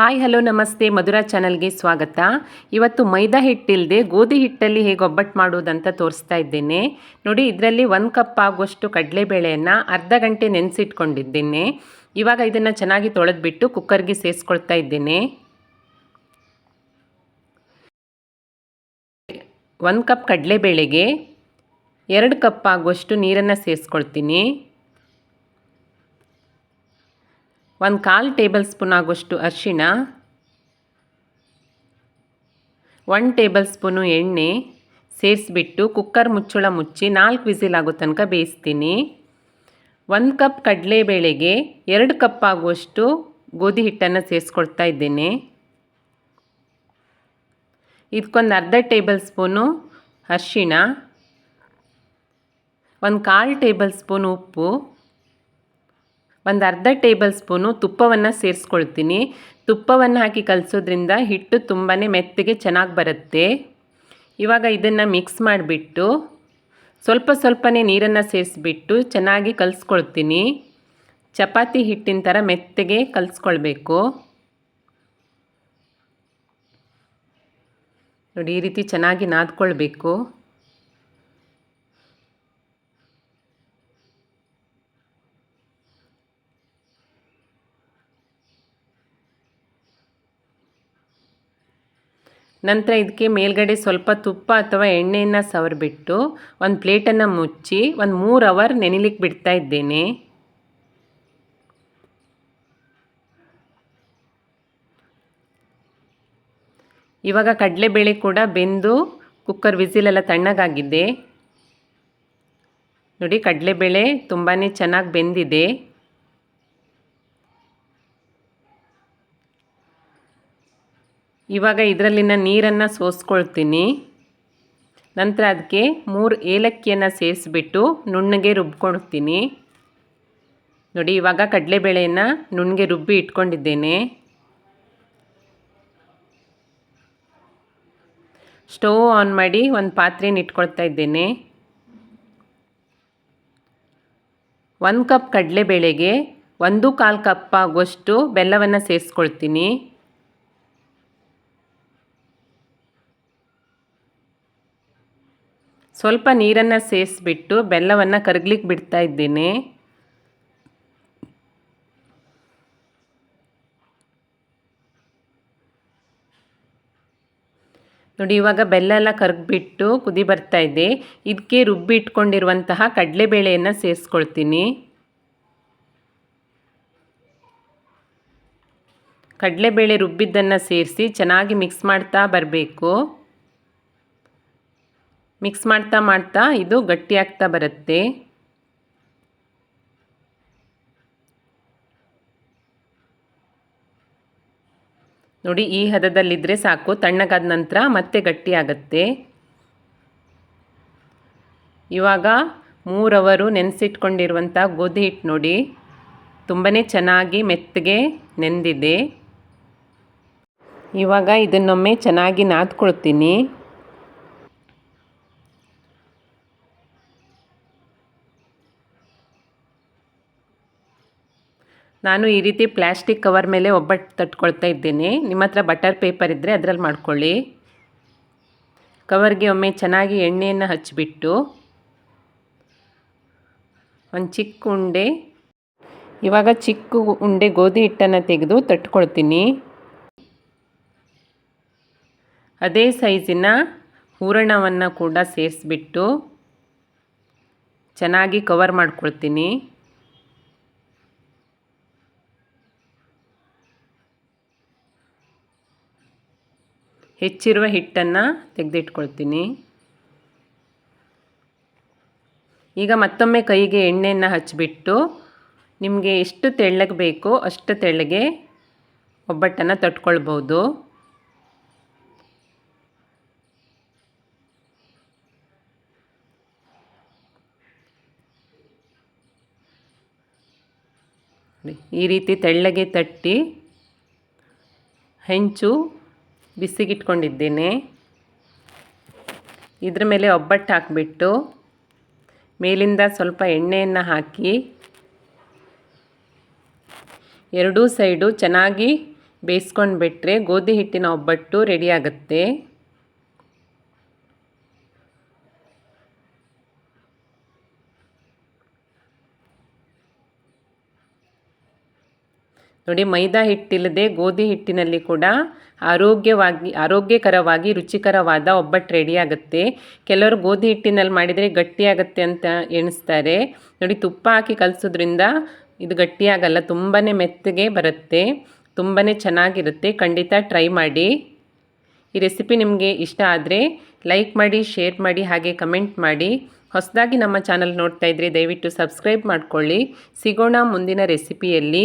Hi, hello, ನಮಸ್ತೆ. ಮಧುರಾ ಚಾನಲ್ಗೆ ಸ್ವಾಗತ. ಇವತ್ತು ಮೈದಾ ಹಿಟ್ಟಿಲ್ಲದೆ ಗೋಧಿ ಹಿಟ್ಟಲ್ಲಿ ಹೇಗೆ ಒಬ್ಬಟ್ಟು ಮಾಡೋದಂತ ತೋರಿಸ್ತಾ ಇದ್ದೇನೆ. ನೋಡಿ, ಇದರಲ್ಲಿ ಒಂದು ಕಪ್ ಆಗುವಷ್ಟು ಕಡಲೆಬೇಳೆಯನ್ನು ಅರ್ಧ ಗಂಟೆ ನೆನೆಸಿಟ್ಕೊಂಡಿದ್ದೇನೆ. ಇವಾಗ ಇದನ್ನು ಚೆನ್ನಾಗಿ ತೊಳೆದ್ಬಿಟ್ಟು ಕುಕ್ಕರ್ಗೆ ಸೇರಿಸ್ಕೊಳ್ತಾ ಇದ್ದೇನೆ. ಒಂದು ಕಪ್ ಕಡಲೆಬೇಳೆಗೆ ಎರಡು ಕಪ್ ಆಗುವಷ್ಟು ನೀರನ್ನು ಸೇರಿಸ್ಕೊಳ್ತೀನಿ. ಒಂದು ಕಾಲು ಟೇಬಲ್ ಸ್ಪೂನ್ ಆಗುವಷ್ಟು ಅರಿಶಿಣ ಒನ್ ಟೇಬಲ್ ಸ್ಪೂನು ಎಣ್ಣೆ ಸೇರಿಸ್ಬಿಟ್ಟು ಕುಕ್ಕರ್ ಮುಚ್ಚಳ ಮುಚ್ಚಿ ನಾಲ್ಕು ವಿಸಿಲ್ ಆಗೋ ತನಕ ಬೇಯಿಸ್ತೀನಿ. ಒಂದು ಕಪ್ ಕಡಲೆಬೇಳೆಗೆ ಎರಡು ಕಪ್ ಆಗುವಷ್ಟು ಗೋಧಿ ಹಿಟ್ಟನ್ನು ಸೇರಿಸ್ಕೊಳ್ತಾ ಇದ್ದೇನೆ. ಇದಕ್ಕೊಂದು ಅರ್ಧ ಟೇಬಲ್ ಸ್ಪೂನು ಅರಿಶಿಣ, ಒಂದು ಕಾಲು ಟೇಬಲ್ ಸ್ಪೂನ್ ಉಪ್ಪು ಒಂದು ಅರ್ಧ ಟೇಬಲ್ ಸ್ಪೂನು ತುಪ್ಪವನ್ನು ಸೇರಿಸ್ಕೊಳ್ತೀನಿ. ತುಪ್ಪವನ್ನು ಹಾಕಿ ಕಲಿಸೋದ್ರಿಂದ ಹಿಟ್ಟು ತುಂಬಾ ಮೆತ್ತಗೆ ಚೆನ್ನಾಗಿ ಬರುತ್ತೆ. ಇವಾಗ ಇದನ್ನು ಮಿಕ್ಸ್ ಮಾಡಿಬಿಟ್ಟು ಸ್ವಲ್ಪ ಸ್ವಲ್ಪನೇ ನೀರನ್ನು ಸೇರಿಸ್ಬಿಟ್ಟು ಚೆನ್ನಾಗಿ ಕಲಿಸ್ಕೊಳ್ತೀನಿ. ಚಪಾತಿ ಹಿಟ್ಟಿನ ಥರ ಮೆತ್ತಗೆ ಕಲಿಸ್ಕೊಳ್ಬೇಕು. ನೋಡಿ, ಈ ರೀತಿ ಚೆನ್ನಾಗಿ ನಾದ್ಕೊಳ್ಬೇಕು. ನಂತರ ಇದಕ್ಕೆ ಮೇಲ್ಗಡೆ ಸ್ವಲ್ಪ ತುಪ್ಪ ಅಥವಾ ಎಣ್ಣೆಯನ್ನು ಸವರಿಬಿಟ್ಟು ಒಂದು ಪ್ಲೇಟನ್ನು ಮುಚ್ಚಿ ಒಂದು ಮೂರು ಅವರ್ ನೆನಿಲಿಕ್ಕೆ ಬಿಡ್ತಾ ಇದ್ದೇನೆ. ಇವಾಗ ಕಡಲೆಬೇಳೆ ಕೂಡ ಬೆಂದು ಕುಕ್ಕರ್ ವಿಸಿಲೆಲ್ಲ ತಣ್ಣಗಾಗಿದೆ. ನೋಡಿ ಕಡಲೆಬೇಳೆ ತುಂಬಾ ಚೆನ್ನಾಗಿ ಬೆಂದಿದೆ. ಇವಾಗ ಇದರಲ್ಲಿನ ನೀರನ್ನು ಸೋಸ್ಕೊಳ್ತೀನಿ. ನಂತರ ಅದಕ್ಕೆ ಮೂರು ಏಲಕ್ಕಿಯನ್ನು ಸೇರಿಸ್ಬಿಟ್ಟು ನುಣ್ಣಗೆ ರುಬ್ಕೊಳ್ತೀನಿ. ನೋಡಿ, ಇವಾಗ ಕಡಲೆಬೇಳೆಯನ್ನು ನುಣ್ಣಗೆ ರುಬ್ಬಿ ಇಟ್ಕೊಂಡಿದ್ದೇನೆ. ಸ್ಟವ್ ಆನ್ ಮಾಡಿ ಒಂದು ಪಾತ್ರೆನ ಇಟ್ಕೊಳ್ತಾ ಇದ್ದೇನೆ. ಒಂದು ಕಪ್ ಕಡಲೆಬೇಳೆಗೆ ಒಂದು ಕಾಲು ಕಪ್ ಆಗುವಷ್ಟು ಬೆಲ್ಲವನ್ನು ಸೇರಿಸ್ಕೊಳ್ತೀನಿ ಸ್ವಲ್ಪ ನೀರನ್ನು ಸೇರಿಸ್ಬಿಟ್ಟು ಬೆಲ್ಲವನ್ನು ಕರಗ್ಲಿಕ್ಕೆ ಬಿಡ್ತಾ ಇದ್ದೀನಿ. ನೋಡಿ, ಇವಾಗ ಬೆಲ್ಲ ಎಲ್ಲ ಕರಗಿಬಿಟ್ಟು ಕುದಿ ಬರ್ತಾ ಇದೆ. ಇದಕ್ಕೆ ರುಬ್ಬಿ ಇಟ್ಕೊಂಡಿರುವಂತಹ ಕಡಲೆಬೇಳೆಯನ್ನು ಸೇರಿಸ್ಕೊಳ್ತೀನಿ ಕಡಲೆಬೇಳೆ ರುಬ್ಬಿದ್ದನ್ನು ಸೇರಿಸಿ ಚೆನ್ನಾಗಿ ಮಿಕ್ಸ್ ಮಾಡ್ತಾ ಬರಬೇಕು. ಮಿಕ್ಸ್ ಮಾಡ್ತಾ ಮಾಡ್ತಾ ಇದು ಗಟ್ಟಿಯಾಗ್ತಾ ಬರುತ್ತೆ. ನೋಡಿ ಈ ಹದದಲ್ಲಿದ್ದರೆ ಸಾಕು, ತಣ್ಣಗಾದ ನಂತರ ಮತ್ತೆ ಗಟ್ಟಿ ಆಗುತ್ತೆ. ಇವಾಗ ಮೂರವರು ನೆನೆಸಿಟ್ಕೊಂಡಿರುವಂಥ ಗೋಧಿ ಹಿಟ್ಟು ನೋಡಿ. ತುಂಬಾ ಚೆನ್ನಾಗಿ ಮೆತ್ತಗೆ ನೆಂದಿದೆ. ಇವಾಗ ಇದನ್ನೊಮ್ಮೆ ಚೆನ್ನಾಗಿ ನಾದ್ಕೊಳ್ತೀನಿ. ನಾನು ಈ ರೀತಿ ಪ್ಲ್ಯಾಸ್ಟಿಕ್ ಕವರ್ ಮೇಲೆ ಒಬ್ಬಟ್ಟು ತಟ್ಕೊಳ್ತಾ ಇದ್ದೇನೆ. ನಿಮ್ಮ ಹತ್ರ ಬಟರ್ ಪೇಪರ್ ಇದ್ದರೆ ಅದರಲ್ಲಿ ಮಾಡ್ಕೊಳ್ಳಿ. ಕವರ್ಗೆ ಒಮ್ಮೆ ಚೆನ್ನಾಗಿ ಎಣ್ಣೆಯನ್ನು ಹಚ್ಚಿಬಿಟ್ಟು ಒಂದು ಚಿಕ್ಕ ಉಂಡೆ, ಇವಾಗ ಚಿಕ್ಕ ಉಂಡೆ ಗೋಧಿ ಹಿಟ್ಟನ್ನು ತೆಗೆದು ತಟ್ಕೊಳ್ತೀನಿ. ಅದೇ ಸೈಜಿನ ಹೂರಣವನ್ನು ಕೂಡ ಸೇರಿಸ್ಬಿಟ್ಟು ಚೆನ್ನಾಗಿ ಕವರ್ ಮಾಡ್ಕೊಳ್ತೀನಿ. ಹೆಚ್ಚಿರುವ ಹಿಟ್ಟನ್ನು ತೆಗೆದಿಟ್ಕೊಳ್ತೀನಿ. ಈಗ ಮತ್ತೊಮ್ಮೆ ಕೈಗೆ ಎಣ್ಣೆಯನ್ನು ಹಚ್ಚಿಬಿಟ್ಟು ನಿಮಗೆ ಎಷ್ಟು ತೆಳ್ಳಗೆ ಬೇಕೋ ಅಷ್ಟು ತೆಳ್ಳಗೆ ಒಬ್ಬಟ್ಟನ್ನು ತಟ್ಕೊಳ್ಬೋದು. ಈ ರೀತಿ ತೆಳ್ಳಗೆ ತಟ್ಟಿ ಹೆಂಚು ಬಿಸಿಗಿಟ್ಕೊಂಡಿದ್ದೇನೆ. ಇದ್ರ ಮೇಲೆ ಒಬ್ಬಟ್ಟು ಹಾಕಿಬಿಟ್ಟು ಮೇಲಿಂದ ಸ್ವಲ್ಪ ಎಣ್ಣೆಯನ್ನು ಹಾಕಿ ಎರಡೂ ಸೈಡು ಚೆನ್ನಾಗಿ ಬೇಯಿಸ್ಕೊಂಡ್ಬಿಟ್ರೆ ಗೋಧಿ ಹಿಟ್ಟಿನ ಒಬ್ಬಟ್ಟು ರೆಡಿ ಆಗುತ್ತೆ ನೋಡಿ, ಮೈದಾ ಹಿಟ್ಟಿಲ್ಲದೆ ಗೋಧಿ ಹಿಟ್ಟಿನಲ್ಲಿ ಕೂಡ ಆರೋಗ್ಯವಾಗಿ, ಆರೋಗ್ಯಕರವಾಗಿ, ರುಚಿಕರವಾದ ಒಬ್ಬಟ್ಟು ರೆಡಿ ಆಗುತ್ತೆ. ಕೆಲವರು ಗೋಧಿ ಹಿಟ್ಟಿನಲ್ಲಿ ಮಾಡಿದರೆ ಗಟ್ಟಿಯಾಗುತ್ತೆ ಅಂತ ಎಣಿಸ್ತಾರೆ. ನೋಡಿ, ತುಪ್ಪ ಹಾಕಿ ಕಲಿಸೋದ್ರಿಂದ ಇದು ಗಟ್ಟಿಯಾಗಲ್ಲ ತುಂಬಾ ಮೆತ್ತಗೆ ಬರುತ್ತೆ ತುಂಬಾ ಚೆನ್ನಾಗಿರುತ್ತೆ. ಖಂಡಿತ ಟ್ರೈ ಮಾಡಿ. ಈ ರೆಸಿಪಿ ನಿಮಗೆ ಇಷ್ಟ ಆದರೆ ಲೈಕ್ ಮಾಡಿ ಶೇರ್ ಮಾಡಿ, ಹಾಗೆ ಕಮೆಂಟ್ ಮಾಡಿ. ಹೊಸದಾಗಿ ನಮ್ಮ ಚಾನಲ್ ನೋಡ್ತಾ ಇದ್ದರೆ ದಯವಿಟ್ಟು ಸಬ್ಸ್ಕ್ರೈಬ್ ಮಾಡಿಕೊಳ್ಳಿ. ಸಿಗೋಣ ಮುಂದಿನ ರೆಸಿಪಿಯಲ್ಲಿ